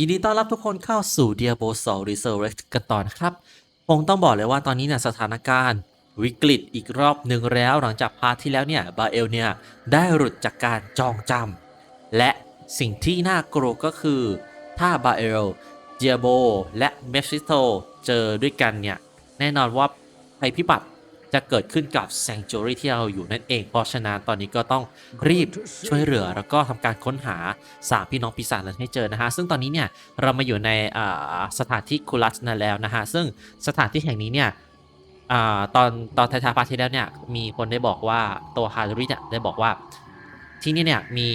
ยินดีต้อนรับทุกคนเข้าสู่ Diablo 2 Resurrect กันต่อนะครับ คงต้องบอกเลยว่าตอนนี้เนี่ยสถานการณ์วิกฤตอีกรอบหนึ่งแล้ว หลังจากพาร์ทที่แล้วเนี่ยบาเอลเนี่ยได้หลุดจากการจองจำและสิ่งที่น่ากลัวก็คือ ถ้าบาเอลเดียโบและเมฟิสโตเจอด้วยกันเนี่ย แน่นอนว่าภัยพิบัติ จะเกิดขึ้นกับ Sanctuary ที่เราอยู่นั่นเอง เพราะฉะนั้นตอนนี้ก็ต้องรีบช่วยเหลือ แล้วก็ทำการค้นหาสามพี่น้องปีศาจนั้นให้เจอนะฮะ ซึ่งตอนนี้เนี่ยเรามาอยู่ในสถานที่คูลัสนั่นแล้วนะฮะ ซึ่งสถานที่แห่งนี้เนี่ยอตอนตอนท้ายๆพาร์ทที่แล้วเนี่ยมีคนได้บอกว่าตัวฮาร์ริเนี่ยได้บอกว่าที่นี่เนี่ยมี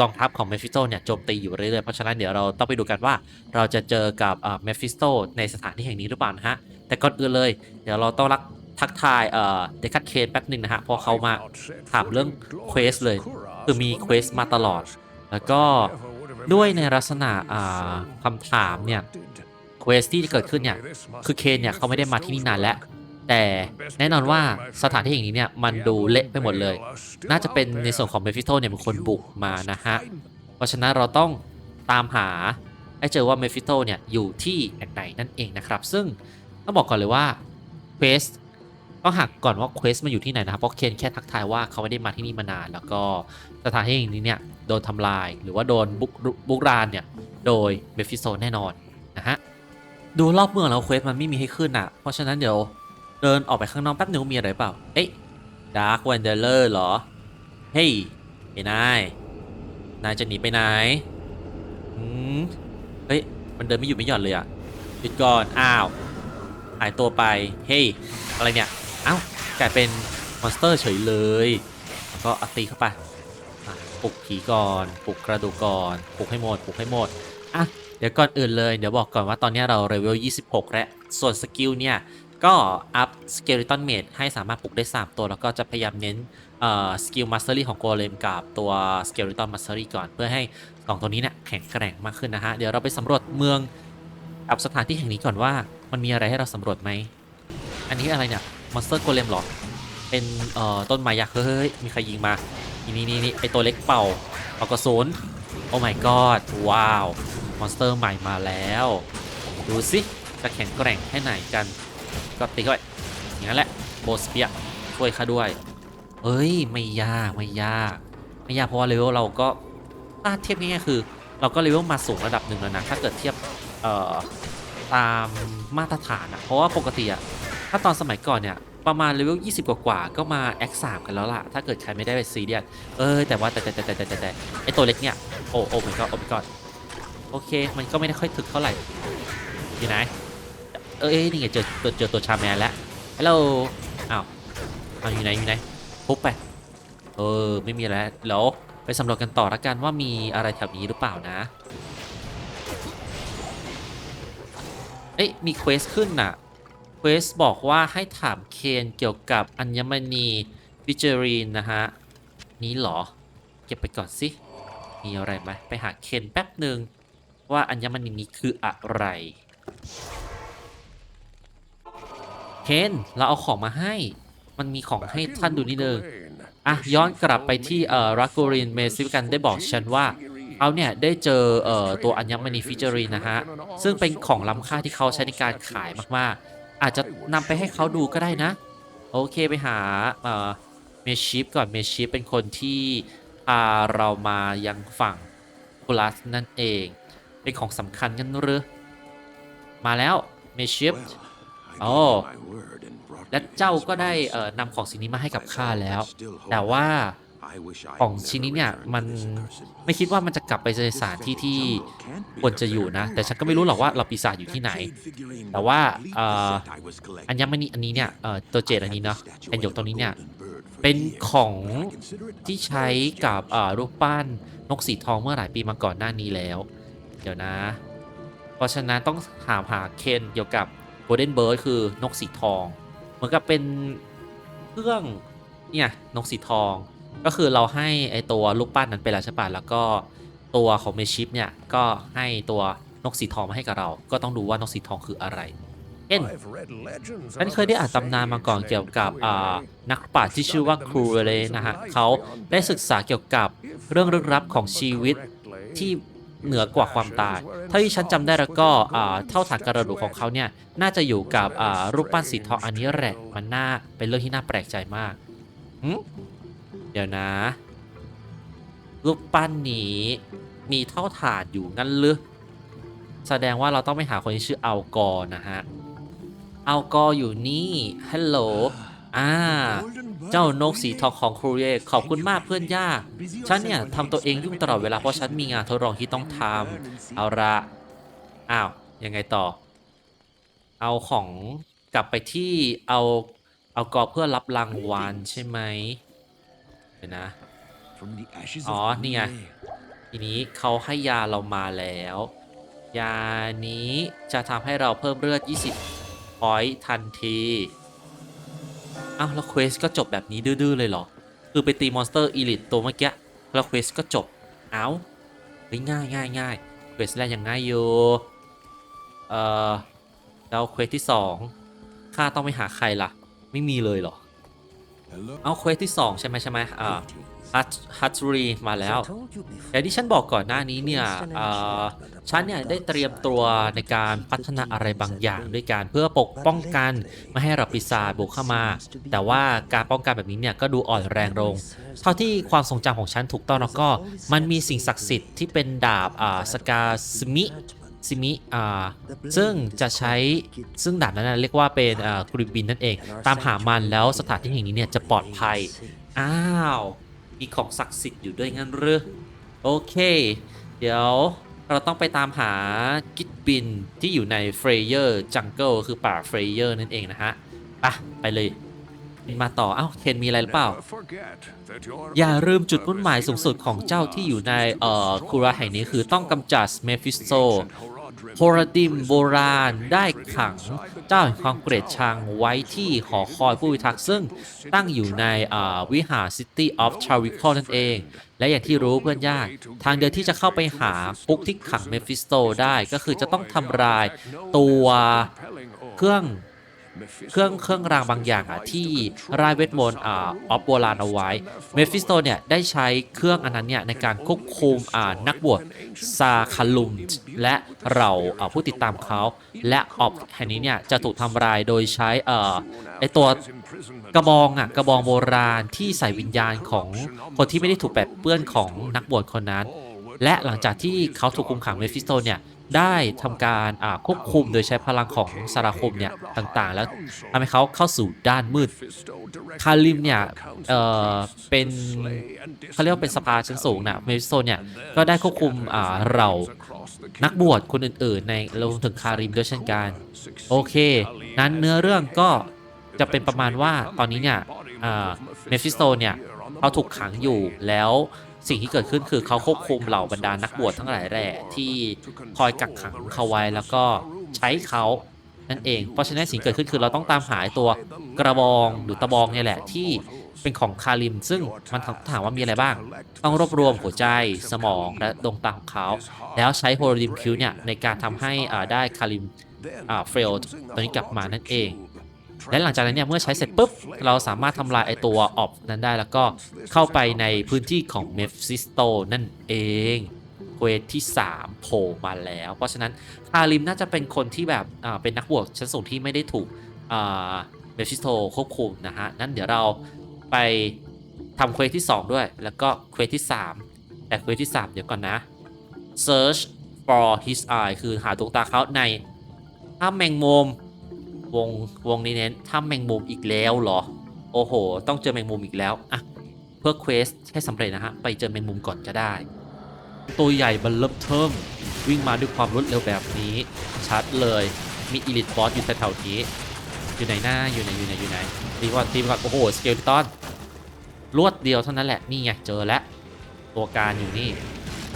กองทัพของเมฟิสโตเนี่ยโจมตีอยู่เรื่อยๆ เพราะฉะนั้นเดี๋ยวเราต้องไปดูกันว่าเราจะเจอกับเมฟิสโตในสถานที่แห่งนี้หรือเปล่านะฮะ แต่ก่อนอื่นเลย เดี๋ยวเราต้องรัก ทักทายเอ่อเดคัตเคนแป๊บหนึ่งนะฮะพราะเขามาถามเรื่องเควสเลย คือมีเควสมาตลอด แล้วก็ด้วยในลักษณะอ่าคำถามเนี่ยเควสที่เกิดขึ้นเนี่ยคือเคนเนี่ยเขาไม่ได้มาที่นี่นานแล้ว แต่แน่นอนว่าสถานที่แห่งนี้เนี่ยมันดูเละไปหมดเลย น่าจะเป็นในส่วนของเมฟิโตเนี่ยเป็นคนบุกมานะฮะ เพราะฉะนั้นเราต้องตามหาให้เจอว่าเมฟิโตเนี่ยอยู่ที่ไหนนั่นเองนะครับ ซึ่งต้องบอกก่อนเลยว่าเควส ต้องหักก่อนว่าเควสมาอยู่ที่ไหนนะครับเพราะเคนแค่ทักทายว่าเขาไม่ได้มาที่นี่มานาน แล้วก็สถานที่แห่งนี้เนี่ยโดนทำลายหรือว่าโดนบุกรุบุกรานเนี่ยโดยเมฟิโตแน่นอนนะฮะดูรอบเมืองแล้วเควสมันไม่มีให้ขึ้นอะ เพราะฉะนั้นเดี๋ยวเดินออกไปข้างนอกแป๊บนึงว่ามีอะไรเปล่า เอ๊ะดาร์ควนเดอร์เหรอ เฮ้ยไอ้นาย นายจะหนีไปไหนอืมเฮ้ย มันเดินไม่หยุดไม่หย่อนเลยอะหยุดก่อน อ้าว หายตัวไป เฮ้ย อะไรเนี่ย เอ้ากลายเป็นมอนสเตอร์เฉยเลยแล้วก็อาตีเข้าไปปลุกผีก่อนปลุกกระดูกก่อนปลุกให้หมดปลุกให้หมดอะเดี๋ยวก่อนอื่นเลยเดี๋ยวบอกก่อนว่าตอนนี้เราเลเวล 26 แล้ว ส่วนสกิลเนี่ยก็อัพสเก l ตันเมดให้สามารถปลุกได้ 3 ตัว แล้วก็จะพยายามเน้นสกิลมาสเตอรี่ของโกเลมกับตัวสเก l ตันมาสเตอรี่ก่อนเพื่อให้สองตัวนี้เนี่ยแข็งแกร่งมากขึ้นนะฮะ เดี๋ยวเราไปสำรวจเมืองกับสถานที่แห่งนี้ก่อนว่า มันมีอะไรให้เราสำรวจไหม อันนี้อะไรเนี่ย มอนสเตอร์โกเลมหรอ เป็นเอ่อต้นไม้ยักษ์เฮ้ยมีใครยิงมานี่นี่นี่ไอตัวเล็กเป่าเอากระสุนโอ้ my god ว้าวมอนสเตอร์ใหม่มาแล้ว ดูสิจะแข็งแกร่งแค่ไหนกัน ก็ตีเข้าไปอย่างนั้นแหละโบสเปียช่วยข้าด้วยเอ้ยไม่ยากไม่ยากไม่ยากเพราะว่าเลเวลเราก็ถ้าเทียบง่ายๆคือ เราก็เลเวลมาสูงระดับหนึ่งแล้วนะถ้าเกิดเทียบเอ่อตามมาตรฐานอะเพราะว่าปกติอะ ถ้าตอนสมัยก่อนเนี่ยประมาณเลเวล20 กว่าๆก็มา X3 กันแล้วล่ะ ถ้าเกิดใครไม่ได้ไปซีเรียสเออแต่ว่าแต่แต่แต่แต่แต่แต่ไอตัวเล็กเนี่ย โอ้โอ้ไม่ก็โอ้ไม่ก็โอเค มันก็ไม่ได้ค่อยถึกเท่าไหร่อยู่ไหนเอ้ยนี่ไงเจอเจอเจอตัวชาแมนแล้วฮัลโหลอ้าวอ้าวอยู่ไหนอยู่ไหนปุ๊บไปเออไม่มีอะไรแล้วไปสำรวจกันต่อละกันว่ามีอะไรแถวนี้หรือเปล่านะเอ้ยมีเควสขึ้นน่ะ ควสบอกว่าให้ถามเคนเกี่ยวกับอัญมณีฟิเจอรีนนะฮะ นี้เหรอ เก็บไปก่อนสิ มีอะไรไหมไปหาเคนแป๊บหนึ่งว่าอัญมณีนี้คืออะไร เคน เราเอาของมาให้ มันมีของให้ท่านดูนี่เลยอะ ย้อนกลับไปที่เอ่อรักโกรินเมซิฟกันได้บอกฉันว่าเขาเนี่ยได้เจอเอ่อตัวอัญมณีฟิเจอรีนนะฮะ ซึ่งเป็นของล้ำค่าที่เขาใช้ในการขายมากๆ อาจจะนำไปให้เขาดูก็ได้นะ โอเคไปหาเอ่อเมชิปก่อนเมชิปเป็นคนที่พาเรามายังฝั่งคูลัสนั่นเอง เป็นของสำคัญกันหรือมาแล้วเมชิปโอ้ Oh และและเจ้าเจ้าก็ก็ได้ได้เอ่เอ่ออนำของสิ่งนี้มาให้ให้กักับบข้าข้าแล้แล้ววแต่แต่ว่าว่า ขขอองงชิ้ชิ้นนนี้นี้เนี่เนี่ยยมัมันนไม่ไม่คิคิดดว่าว่ามัมันนจะจะกกลัลับบไปไปในในสสถาถานนที่ที่ที่ที่ควรจะอยู่นะ แต่ฉันก็ไม่รู้หรอกว่าเราปีศาจอยู่ที่ไหน แต่แต่ว่าว่าเอ่เอ่อออัอัญญมมณีณีอันนี้เนี่ยเอ่อตัวเจดอันนี้เนาะแผ่แผ่นนหหยยกกตตรรงงนี้นี้เนี่เนี่ยยเป็เป็นนขขอองงที่ใช้กับเอ่อรูปปั้นนกสีทองเมื่อหลายปีมาก่อนหน้านี้แล้ว เดี๋ยวนะ เพราะฉะนั้นต้องถามหาเคนเกี่ยวกับ Golden Bird คือนกสีทอง เหมือนกับเป็นเครื่องเนี่ยนกสีทอง ก็คือเราให้ไอตัวรูปปั้นนั้นไปแล้วใช่ปะแล้วก็ตัวของเมชิปเนี่ยก็ให้ตัวนกสีทองมาให้กับเรา ก็ต้องดูว่านกสีทองคืออะไรเช่นฉันเคยได้อ่านตำนานมาก่อนเกี่ยวกับอ่านักปราชญ์ที่ชื่อว่าครูเรนะฮะเขาได้ศึกษาเกี่ยวกับเรื่องลึกลับของชีวิตที่เหนือกว่าความตายถ้าที่ฉันจำได้แล้วก็อ่าเท่าฐานกระดูกของเขาเนี่ยน่าจะอยู่กับอ่ารูปปั้นสีทองอันนี้แหละมันน่าเป็นเรื่องที่น่าแปลกใจมากหึเดี๋ยวนะ รูปปั้นนี้ มีเท่าฐานอยู่งั้นหรือแสดงว่าเราต้องไปหาคนที่ชื่ออัลกอร์นะฮะ อัลกอร์อยู่นี่ฮัลโหลอ่า เจ้านกสีทองของครูเรขอบคุณมากเพื่อนย่า ฉันเนี่ยทำตัวเองยุ่งตลอดเวลาเพราะฉันมีงานทดลองที่ต้องทำเอาละอ้าว ยังไงต่อ เอาของกลับไปที่เอาเอากอเพื่อรับรางวัลใช่ไหม เดี๋ยวนะ อ๋อ นี่ไง ทีนี้เขาให้ยาเรามาแล้ว ยานี้จะทำให้เราเพิ่มเลือด 20พอยต์ทันทีอ้าวแล้วเควสก็จบแบบนี้ดื้อๆเลยเหรอ คือไปตีมอนสเตอร์อีลิตตัวเมื่อกี้แล้วเควสก็จบ เอ้าเฮ้ยง่ายง่ายง่ายเควสแรกยังง่ายอยู่ เอ่อแล้วเควสที่สองข้าต้องไปหาใครล่ะ ไม่มีเลยเหรอ เอาเควสที่สองใช่ไหมใช่ไหมอ่าฮัตฮัตซูรีมาแล้วอย่างที่ฉันบอกก่อนหน้านี้เนี่ยเอ่อฉันเนี่ยได้เตรียมตัวในการพัฒนาอะไรบางอย่างด้วยการเพื่อปกป้องกันไม่ให้รับปีศาจบุกเข้ามา แต่ว่าการป้องกันแบบนี้เนี่ยก็ดูอ่อนแรงลง เท่าที่ความทรงจำของฉันถูกต้องแล้วก็มันมีสิ่งศักดิ์สิทธิ์ที่เป็นดาบอ่าสกาสมิ ซิมิอ่าซึ่งจะใช้ซึ่งดาบนั้นนะเรียกว่าเป็นอ่ากริบบินนั่นเอง ตามหามันแล้วสถานที่แห่งนี้เนี่ยจะปลอดภัย อ้าว มีของศักดิ์สิทธิ์อยู่ด้วยงั้นหรือโอเค เดี๋ยวเราต้องไปตามหากิตบินที่อยู่ในเฟรเยอร์จังเกิลคือป่าเฟรเยอร์นั่นเองนะฮะไปไปเลยมาต่อ เอ้า เคนมีอะไรหรือเปล่า อย่าลืมจุดมุ่งหมายสูงสุดของเจ้าที่อยู่ในเอ่อคูราแห่งนี้คือต้องกำจัดเมฟิสโต โฮราดิมโบราณได้ขังเจ้าแห่งความเกลียดชังไว้ที่หอคอยผู้พิทักษ์ซึ่งตั้งอยู่ในวิหาร City of c h a r i c o นั่นเอง และอย่างที่รู้เพื่อนยาก ทางเดียวที่จะเข้าไปหาคุกที่ขังเมฟิสโตได้ก็คือจะต้องทำลายตัวเครื่อง เครื่องเครื่องรางบางอย่างอะที่รายเวทมนต์อ่าออฟโบราณเอาไว้เมฟิสโตเนี่ยได้ใช้เครื่องอันนั้นเนี่ยในการควบคุมอ่านักบวชซาคาลุมและเราอ่าผู้ติดตามเขาและออบแห่งนี้เนี่ยจะถูกทำลายโดยใช้เอ่อไอตัวกระบองอะกระบองโบราณที่ใส่วิญญาณของคนที่ไม่ได้ถูกแปดเปื้อนของนักบวชคนนั้น และหลังจากที่เขาถูกคุมขังเมฟิสโตเนี่ย ได้ทำการควบคุมโดยใช้พลังของสาราคมเนี่ยต่างๆ แล้วทำให้เขาเข้าสู่ด้านมืด คาริมเนี่ยเออเป็นเขาเรียกว่าเป็นสภาชั้นสูงนะเมฟิสโตเนี่ยก็ได้ควบคุมเรานักบวชคนอื่นๆ ในรวมถึงคาริมด้วยเช่นกัน โอเค นั้นเนื้อเรื่องก็จะเป็นประมาณว่าตอนนี้เนี่ยเมฟิสโตเนี่ยเขาถูกขังอยู่แล้ว สิ่งที่เกิดขึ้นคือเขาควบคุมเหล่าบรรดานักบวชทั้งหลายแหล่ที่คอยกักขังเขาไว้แล้วก็ใช้เขานั่นเอง เพราะฉะนั้นสิ่งเกิดขึ้นคือเราต้องตามหาตัวกระบองหรือตะบองนี่แหละที่เป็นของคาริม ซึ่งมันถามว่ามีอะไรบ้าง ต้องรวบรวมหัวใจสมองและดวงตาของเขา แล้วใช้โฮโลดิมคิวเนี่ยในการทำให้ได้คาริมเฟลตัวนี้กลับมานั่นเอง และหลังจากนั้นเนี่ยเมื่อใช้เสร็จปุ๊บ เราสามารถทำลายไอตัวออบนั้นได้แล้วก็เข้าไปในพื้นที่ของเมฟซิสโตนั่นเองเควสที่ 3 โผล่มาแล้ว เพราะฉะนั้นคาริมน่าจะเป็นคนที่แบบอ่าเป็นนักบวชชั้นสูงที่ไม่ได้ถูกเมฟซิสโตควบคุมนะฮะ นั่นเดี๋ยวเราไปทำเควสที่ 2 ด้วย แล้วก็เควสที่ 3 แต่เควสที่ 3 เดี๋ยวก่อนนะ search for his eye คือหาดวงตาเขาในถ้ำแมงมุม วงวงนี้เน้นถ้ำแมงมุมอีกแล้วเหรอ โอ้โห ต้องเจอแมงมุมอีกแล้วอะเพื่อเควสให้สำเร็จนะฮะ ไปเจอแมงมุมก่อนก็ได้ ตัวใหญ่บันเริ่มเทิมวิ่งมาด้วยความรวดเร็วแบบนี้ ชัดเลย มีอีลิทบอสอยู่แถวๆนี้ อยู่ไหนหน้าอยู่ไหนอยู่ไหนอยู่ไหนตีก่อนตีก่อนโอ้โหสเกลตันรวดเดียวเท่านั้นแหละนี่ไงเจอแล้วตัวการอยู่นี่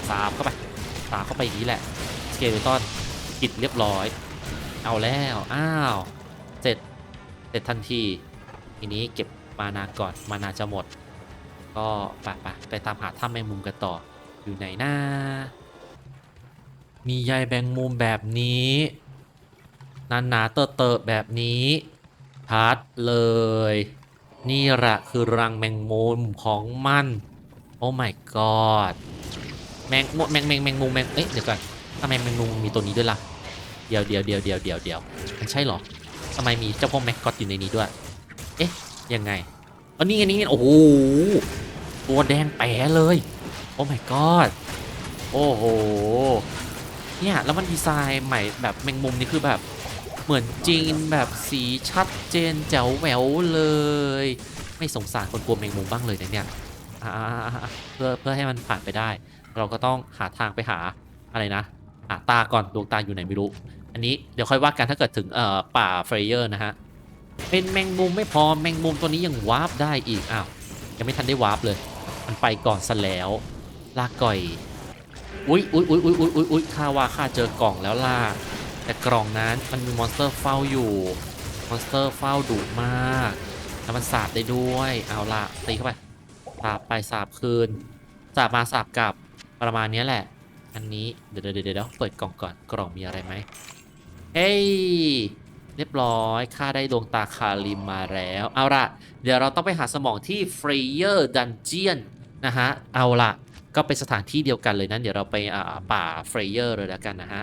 สาบเข้าไปสาบเข้าไปอย่างนี้แหละสเกลตันกิดเรียบร้อย เอาแล้ว อ้าว เสร็จเสร็จทันทีทีนี้เก็บมานาก่อนมานาจะหมด ก็ไปไปไปตามหาถ้ำแมงมุมกันต่ออยู่ไหนนะมีใยแมงมุมแบบนี้นาหนาเตอะเตอะแบบนี้ชัดเลย นี่แหละคือรังแมงมุมของมันโอ้ my god แมงแมงแมงแมงมุมแมงเอ๊ะเดี๋ยวก่อนทำไมแมงมุมมีตัวนี้ด้วยล่ะ เดี๋ยวเดี๋ยวเดี๋ยวเดี๋ยวเดี๋ยวเดี๋ยวมันใช่เหรอ ทำไมมีเจ้าพวกแม็กกอตอยู่ในนี้ด้วย เอ๊ะ ยังไงอ๋อนี่ไงนี่โอ้โห ตัวแดงแป๋เลย โอ้ my god โอ้โห เนี่ย แล้วมันดีไซน์ใหม่แบบแมงมุมนี่คือแบบ เหมือนจริงแบบสีชัดเจนแจ๋วแหววเลย ไม่สงสารคนกลัวแมงมุมบ้างเลยนะเนี่ยเพื่อเพื่อให้มันผ่านไปได้ เราก็ต้องหาทางไปหาอะไรนะ หาตาก่อนดวงตาอยู่ไหนไม่รู้ อันนี้เดี๋ยวค่อยว่ากันถ้าเกิดถึงเอ่อป่าเฟรเยอร์นะฮะ เป็นแมงมุมไม่พอแมงมุมตัวนี้ยังวาร์ปได้อีกอ้าวยังไม่ทันได้วาร์ปเลย มันไปก่อนซะแล้วลากก่อยอุ๊ยอุ๊ยอุ๊ยอุ๊ยอุ๊ยอุ๊ยอุ๊ยข้าว่าข้าเจอกล่องแล้วล่ะแต่กล่องนั้นมันมีมอนสเตอร์เฝ้าอยู่มอนสเตอร์เฝ้าดุมากแล้วมันสาบได้ด้วยเอาล่ะตีเข้าไปสาบไปสาบคืนสาบมาสาบกลับประมาณนี้แหละ อันนี้เดี๋ยวเดี๋ยวเดี๋ยวเดี๋ยวเปิดกล่องก่อนกล่องมีอะไรไหม เฮ้ยเรียบร้อยข้าได้ดวงตาคาริมมาแล้ว เอาล่ะเดี๋ยวเราต้องไปหาสมองที่ฟรีเยอร์ดันเจียนนะฮะ เอาล่ะก็เป็นสถานที่เดียวกันเลยนะเดี๋ยวเราไปอ่าป่าเฟรเยอร์เลยแล้วกันนะฮะ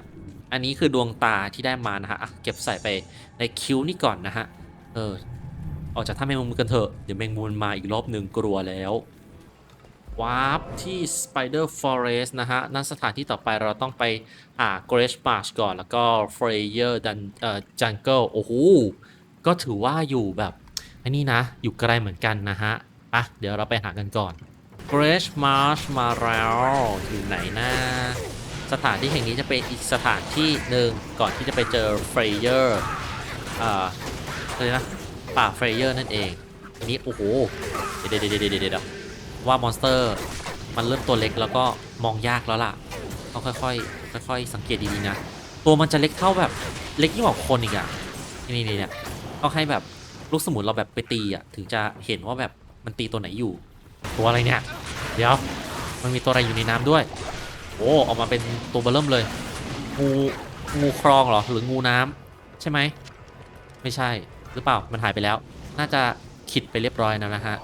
อันนี้คือดวงตาที่ได้มานะฮะะเก็บใส่ไปในคิ้วนี่ก่อนนะฮะ เออ ออกจากท่าแมงมุมกันเถอะ เดี๋ยวแมงมุมมาอีกรอบหนึ่งกลัวแล้ว วาร์ปที่ Spider Forest นะฮะ นั่นสถานที่ต่อไปเราต้องไปหา Grace Marsh ก่อน แล้วก็ Freyer ดันเอ่อ Jungle โอ้โห ก็ถือว่าอยู่แบบอันนี้นะ อยู่ไกลเหมือนกันนะฮะ อะ เดี๋ยวเราไปหากันก่อน Grace Marsh มาแล้ว อยู่ไหนนะสถานที่แห่งนี้จะเป็นอีกสถานที่หนึ่งก่อนที่จะไปเจอ Freyer อ่าอะไรนะ ป่า Freyer นั่นเอง อันนี้ โอ้โห เดี๋ยวเดี๋ยวเดี๋ยวเดี๋ยวเดะ ว่ามอนสเตอร์ มันเริ่มตัวเล็กแล้วก็มองยากแล้วล่ะต้องค่อยๆค่อยๆสังเกตดีๆนะ ตัวมันจะเล็กเท่าแบบเล็กยิ่งกว่าคนอีกอะนี่นี่เนี่ยต้องให้แบบลูกสมุนเราแบบไปตีอะถึงจะเห็นว่าแบบมันตีตัวไหนอยู่ ตัวอะไรเนี่ย เดี๋ยวมันมีตัวอะไรอยู่ในน้ำด้วย โอ้ออกมาเป็นตัวเบอร์เริ่มเลย งูงูครองเหรอหรืองูน้ำใช่ไหมไม่ใช่หรือเปล่ามันหายไปแล้ว น่าจะขิดไปเรียบร้อยแล้วนะฮะ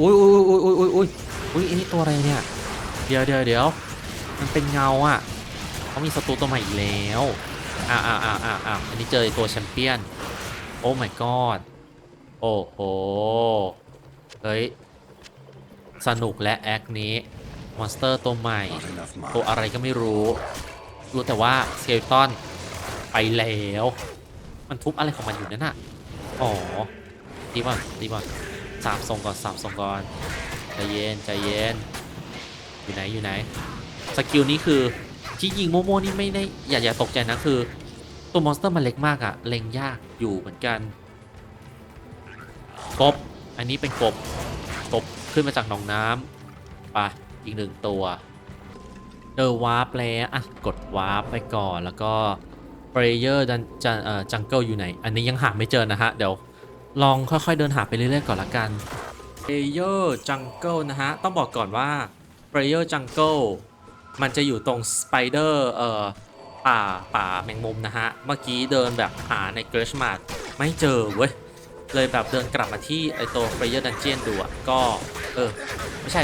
อุ้ยอุ้ยอุ้ยอุ้ยอุ้ยอุ้ยอุ้ยอันนี้ตัวอะไรเนี่ย เดี๋ยวเดี๋ยวเดี๋ยวมันเป็นเงาอะเขามีศัตรูตัวใหม่อีกแล้วอ้าอ้าอ้าอ้าอ่าอันนี้เจอตัวแชมเปี้ยน โอ้ my god โอ้โห เฮ้ย สนุกและแอคนี้ มอนสเตอร์ตัวใหม่ ตัวอะไรก็ไม่รู้ รู้แต่ว่าสเกลตันไปแล้ว มันทุบอะไรของมันอยู่นั่นน่ะ อ๋อ ดีป่ะดีป่ะ สามทรงก่อนสามทรงก่อนใจเย็นใจเย็นอยู่ไหนอยู่ไหนสกิลนี้คือที่ยิงโมโมนี่ไม่ได้อย่าอย่าตกใจนะคือ ตัวมอนสเตอร์มันเล็กมากอะเล็งยากอยู่เหมือนกันกบอันนี้เป็นกบกบขึ้นมาจากหนองน้ำไปอีกหนึ่งตัวเจอวาร์ปแล้วอะกดวาร์ปไปก่อนแล้วก็เ l รเยอร์ดันจัเอ่อจังเกิลอยู่ไหน อันนี้ยังหาไม่เจอนะฮะ เดี๋ยว ลองค่อยๆเดินหาไปเรื่อยๆก่อนละกันเ l รเยอร์จังเกิลนะฮะ ต้องบอกก่อนว่าเ l รเยอร์จังเกิลมันจะอยู่ตรงสไปเดอร์เอ่อป่าป่าแมงมุมนะฮะ เมื่อกี้เดินแบบหาในเกรชมาร์ไม่เจอเว้ย เลยแบบเดินกลับมาที่ไอตัวเ l รเยอร์ดันเจียนดูอะก็ เออ ไม่ใช่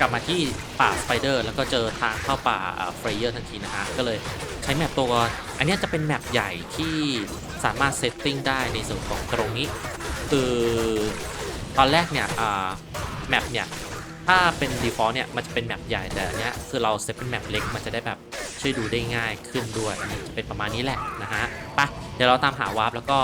กลับมาที่ป่าสไปเดอร์แล้วก็เจอทางเข้าป่าเฟรเยอร์ทันทีนะฮะ ก็เลยใช้แมปตัวอันเนี้ยจะเป็นแมปใหญ่ที่สามารถเซตติ้งได้ในส่วนของตรงนี้ คือตอนแรกเนี่ยอ่าแมปเนี่ยถ้าเป็น default เนี่ยมันจะเป็นแมปใหญ่แต่อันเนี้ยคือเราเซตเป็นแมปเล็กมันจะได้แบบช่วยดูได้ง่ายขึ้นด้วยจะเป็นประมาณนี้แหละนะฮะไปเดี๋ยวเราตามหาวาร์ปแล้วก็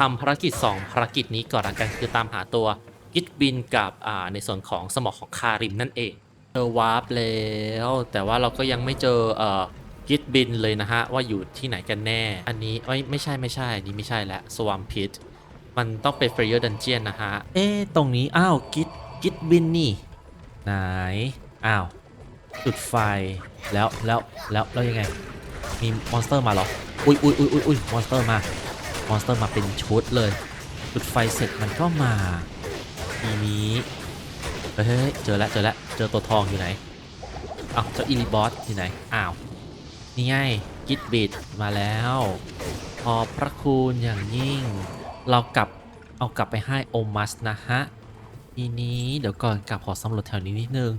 ทำภารกิจ 2 ภารกิจนี้ก่อนละกันคือตามหาตัวกิดบินกับอ่าในส่วนของสมองของคาริมนั่นเองเจอวาร์ปแล้วแต่ว่าเราก็ยังไม่เจอเอ่อกิดบินเลยนะฮะว่าอยู่ที่ไหนกันแน่ อันนี้ไม่ไม่ใช่ไม่ใช่นนี้ไม่ใช่แล้วสวามพิท มันต้องเป็นเฟรเยอร์ดันเจียนนะฮะ เอ๊ะตรงนี้ อ้าว กิดกิดบินนี่ ไหน อ้าว จุดไฟ แล้ว แล้ว แล้ว แล้วยังไง มีมอนสเตอร์มาเหรอ อุ้ยอุ้ยอุ้ยอุ้ยอุ้ยมอนสเตอร์มา มอนสเตอร์มาเป็นชุดเลย จุดไฟเสร็จมันก็มา ทีนี้ เฮ้ยเฮ้ยเจอแล้ว เจอแล้ว เจอตัวทองอยู่ไหน อ้าว เจ้าอีลิบอสอยู่ไหน อ้าว นี่ไง กิดบิดมาแล้ว ขอบพระคุณอย่างยิ่ง เรากลับเอากลับไปให้โอมัสนะฮะ ทีนี้เดี๋ยวก่อนกลับขอสำรวจแถวนี้นิดนึง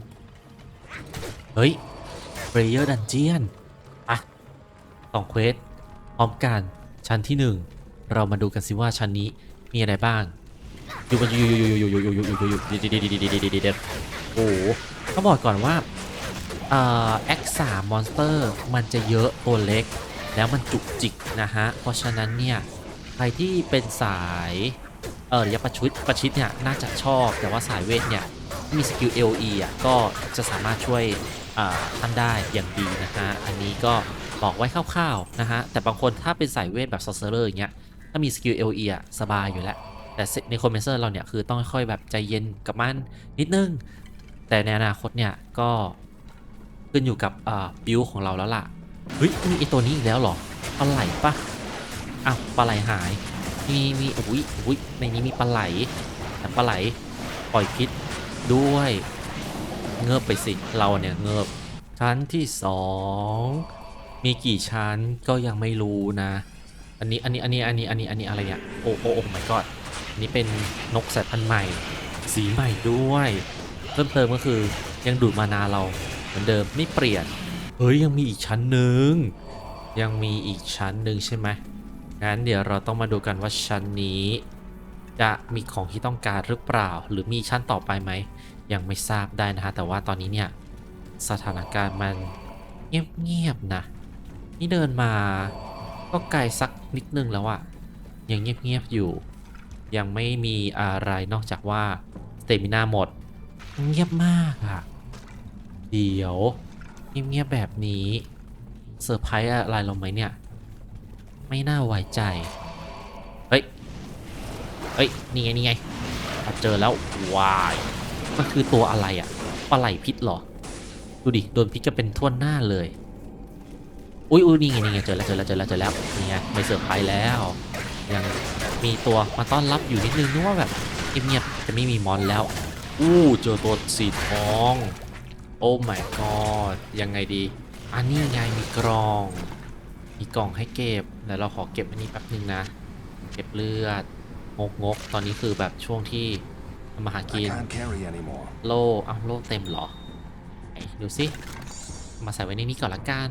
เฮ้ย Player Dungeon อะสองเควสพร้อมกันชั้นที่หนึ่งเรามาดูกันสิว่าชั้นนี้มีอะไรบ้างอยู่กันอยู่อยู่อยู่อยู่อยู่อยู่อยู่อยู่อยู่เด็ดเด็ดเด็ดเด็ดเด็ดเด็ดเด็ดโอ้โหต้องบอกก่อนว่าเอ่อ X3 มอนสเตอร์มันจะเยอะตัวเล็ก แล้วมันจุกจิกนะฮะ เพราะฉะนั้นเนี่ย ครที่เป็นสายเออระยะประชิดประชิดเนี่ยน่าจะชอบแต่ว่าสายเวทเนี่ยมีสกิล LE อะก็จะสามารถช่วยอ่าท่านได้อย่างดีนะฮะอันนี้ก็บอกไว้คร่าวๆนะฮะแต่บางคนถ้าเป็นสายเวทแบบ sorcerer อย่างเงี้ยถ้ามีสกิล LE อะสบายอยู่แล้ว แต่ในคอมเมนเซอร์เราเนี่ยคือต้องค่อยๆแบบใจเย็นกับมันนิดนึง แต่ในอนาคตเนี่ยก็ขึ้นอยู่กับอ่าบิลของเราแล้วล่ะเฮ้ยมีไอตัวนี้อีกแล้วหรอปลาไหลปะ อ้าวปลาไหลหายมีมีอุ้ยอุ้ยในนี้มีปลาไหลแต่ปลาไหลปล่อยพิษด้วย เงือบไปสิเราเนี่ยเงือบชั้นที่สองมีกี่ชั้นก็ยังไม่รู้นะ อันนี้อันนี้อันนี้อันนี้อันนี้อันนี้อะไรเนี่ยโอ้โอ้โอ้ my god อันนี้เป็นนกสายพันธุ์ใหม่ สีใหม่ด้วย เพิ่มเติมก็คือยังดูดมานาเราเหมือนเดิมไม่เปลี่ยนเฮ้ยยังมีอีกชั้นหนึ่งยังมีอีกชั้นหนึ่งใช่ไหม งั้นเดี๋ยวเราต้องมาดูกันว่าชั้นนี้จะมีของที่ต้องการหรือเปล่า หรือมีชั้นต่อไปไหม ยังไม่ทราบได้นะฮะ แต่ว่าตอนนี้เนี่ยสถานการณ์มันเงียบๆนะ นี่เดินมาก็ไกลสักนิดนึงแล้วอะยังเงียบๆอยู่ ยังไม่มีอะไรนอกจากว่าสเตมินาหมด เงียบมากอะเดี๋ยวเงียบๆแบบนี้เซอร์ไพรส์อะไรลงไหมเนี่ย ไม่น่าไว้ใจ เฮ้ย เฮ้ย นี่ไง นี่ไงเจอแล้ววาย มันคือตัวอะไรอะ่ะ ปลาไหลพิษหรอ ดูดิ โดนพิษกันเป็นท่วนหน้าเลย อุ้ยอุ้ยนี่ไง นี่ไง เจอแล้ว เจอแล้ว เจอแล้ว เจอแล้ว นี่ไง ไม่เซอร์ไพรส์แล้ว ยังมีตัวมาต้อนรับอยู่นิดนึงนึกว่าแบบเงียบๆจะไม่มีมอนแล้ว อู้เจอตัวสีทอง โอ้ my god ยังไงดี อันนี้ไงมีกล่อง มีกล่องให้เก็บเดี๋ยวเราขอเก็บอันนี้แป๊บนึงนะ เก็บเลือดงกงกๆตอนนี้คือแบบช่วงที่ทำมาหา I กิน can't carry anymore. โล่อ้าวโล่เต็มเหรอไหนดูสิมาใส่ไว้ในนี้ก่อนละกัน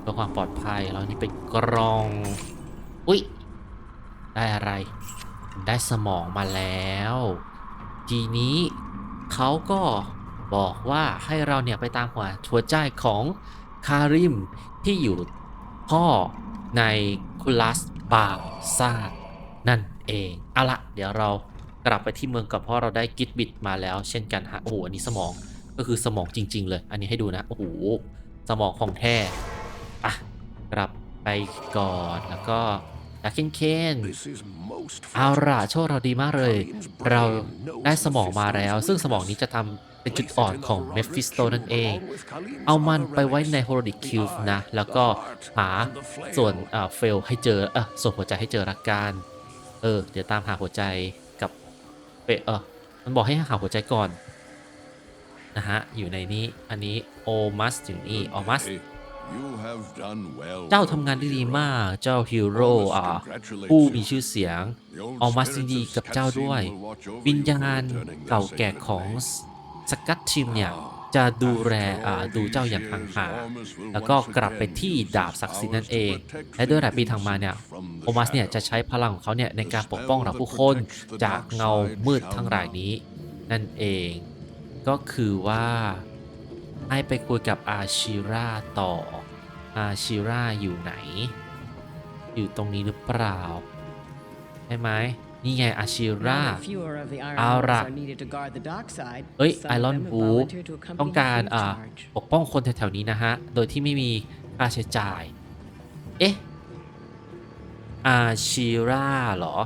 เพื่อความปลอดภัยแล้วนี่เป็นกล่อง อุ๊ยได้อะไร ได้สมองมาแล้ว ทีนี้เขาก็บอกว่าให้เราเนี่ยไปตามหัวทัวใจของคาริมที่อยู่ พ่อในคุลัสบาซานั่นเองเอาละเดี๋ยวเรากลับไปที่เมืองกับเพราะเราได้กิตบิดมาแล้ว เช่นกันฮะโอ้โหอันนี้สมองก็คือสมองจริง ๆ เลย อันนี้ให้ดูนะโอ้โหสมองของแท้อะกลับไปก่อนแล้วก็ดาเคนเคน This is most เอาล่ะ fortunate. โชคเราดีมากเลย เราได้สมองมาแล้ว ซึ่งสมองนี้จะทำ เป็นจุดอ่อนของเมฟิสโตนั่นเอง เอามันไปไว้ในโฮโลดิกคิวนะ แล้วก็หาส่วนเฟลให้เจอเออส่วนหัวใจให้เจอละกันเออ เดี๋ยวตามหาหัวใจกับเฟเออมันบอกให้หาหัวใจก่อนนะฮะ อยู่ในนี้ อันนี้โอมัสอยู่นี่ออมัสเจ้าทำงานได้ดีมาก เจ้าฮีโร่อ่าผู้มีชื่อเสียงออ old มัสดีกับเจ้าด้วย วิญญาณเก่าแก่ของ สกัตชิมเนี่ยจะดูแลอ่าดูเจ้าอย่างห่างๆ แล้วก็กลับไปที่ดาบศักดิ์สิทธิ์นั่นเอง และด้วยหลายปีทางมาเนี่ย โอมัสเนี่ยจะใช้พลังของเขาเนี่ยในการปกป้องเราผู้คนจากเงามืดทั้งหลายนี้ นั่นเอง ก็คือว่าให้ไปคุยกับอาชิราต่อ อาชิราอยู่ไหน อยู่ตรงนี้หรือเปล่า ใช่ไหม นี่ไงอาชิราเอาเอาล่ะละเอ้เอ้ยยไอไอรรออนนบูบูต้ต้อองงกาการรอ่าอ่าปกป้องคนแถวๆนี้นะฮะ โดยที่ไม่มีค่าใช้จ่าย เอ๊ะ อาชิราเหรอ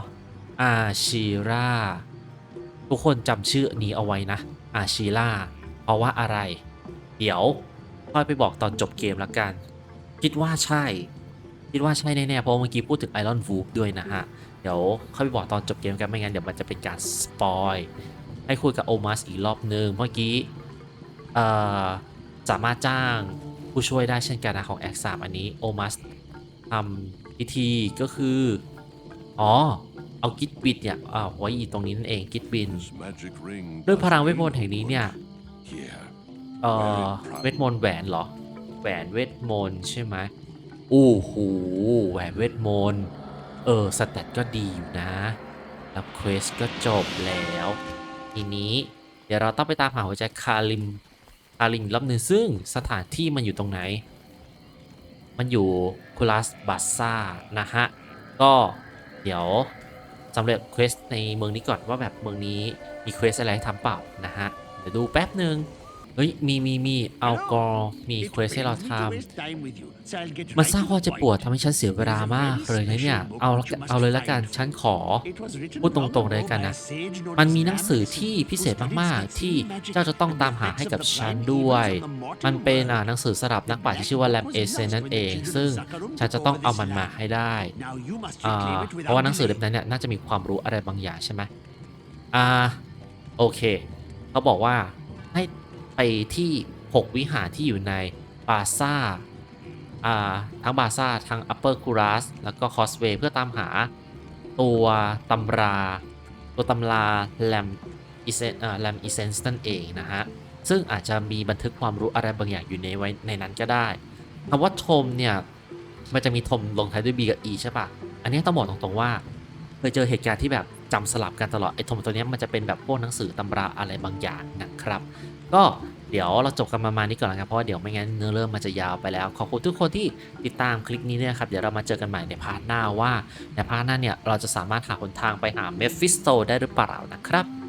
อาชิราทุกคนจำชื่อนี้เอาไว้นะ อาชิราเพราะว่าอะไร เดี๋ยวค่อยไปบอกตอนจบเกมละกัน คิดว่าใช่ คิดว่าใช่แน่ๆ เพราะเมื่อกี้พูดถึงไอรอนวูฟด้วยนะฮะ เดี๋ยวค่อยไปบอกตอนจบเกมกันไม่งั้นเดี๋ยวมันจะเป็นการสปอยให้คุยกับโอมัสอีกรอบหนึ่งเมื่อกี้เอ่อสามารถจ้างผู้ช่วยได้เช่นกันนะของ X3 อันนี้โอมัสทำพิธีก็คือ อ๋อ เอากิตบินเนี่ยอ่าไว้อยู่ตรงนี้นั่นเองกิตบิน This magic ring ด้วย does พลังเวท bring มนต์แห่งนี้เนี่ย Here. เอ่อเวทมนต์แหวนเหรอแหวนเวทมนต์ใช่ไหมโอ้โหแหวนเวทมนต์ เออสแตทก็ดีอยู่นะ แล้วเควสก็จบแล้ว ทีนี้เดี๋ยวเราต้องไปตามหาหัวใจคาริมคาริมรอบหนึ่งซึ่งสถานที่มันอยู่ตรงไหน มันอยู่คูลัสบาซ่านะฮะ ก็เดี๋ยวสำเร็จเควสในเมืองนี้ก่อนว่าแบบเมืองนี้มีเควสอะไรให้ทำเปล่านะฮะ เดี๋ยวดูแป๊บหนึ่ง เฮ้ยมีมีมีเอากอมีเควสให้เราทำมันสร้างความเจ็บปวดทำให้ฉันเสียเวลามากเลยนะเนี่ยเอาละเอาเลยละกันฉันขอพูดตรงๆเลยกันนะมันมีหนังสือที่พิเศษมากๆ ที่เจ้าจะต้องตามหาให้กับฉันด้วย มันเป็นอ่าหนังสือสำหรับนักปราชญ์ที่ชื่อว่าแลมเอเซนนั่นเอง ซึ่งฉันจะต้องเอามันมาให้ได้อ่าเพราะว่าหนังสือเล่มนั้นเนี่ยน่าจะมีความรู้อะไรบางอย่างใช่ไหมอ่าโอเคเขาบอกว่าให้ไป ที่ 6 วิหารที่อยู่ในบาซ่าทั้งบาซ่าทั้ง Upper c u r a s แล้วก็ Cosway เพื่อตามหาตัวตำรา ตัวตำราแลมอีเซนแลมอีเซนส์นั่นเองนะฮะ ซึ่งอาจจะมีบันทึกความรู้อะไรบางอย่างอยู่ในไว้ในนั้นก็ได้คำว่าทมเนี่ย มันจะมีทมลงท้ายด้วย B กับ E ใช่ปะอันนี้ต้องบอกตรงๆว่า เคยเจอเหตุการณ์ที่แบบ จำสลับกันตลอดไอ้ทมตัวเนี้ยมันจะเป็นแบบพวกหนังสือตำราอะไรบางอย่างนะครับ ก็เดี๋ยวเราจบกันประมาณนี้ก่อนนะครับเพราะว่าเดี๋ยวไม่งั้นเนื้อเรื่องมันจะยาวไปแล้ว ขอบคุณทุกคนที่ติดตามคลิปนี้เนี่ยนะครับเดี๋ยวเรามาเจอกันใหม่ในพาร์ทหน้าว่าในพาร์ทหน้าเนี่ยเราจะสามารถหาหนทางไปหาเมฟิสโตได้หรือเปล่านะครับ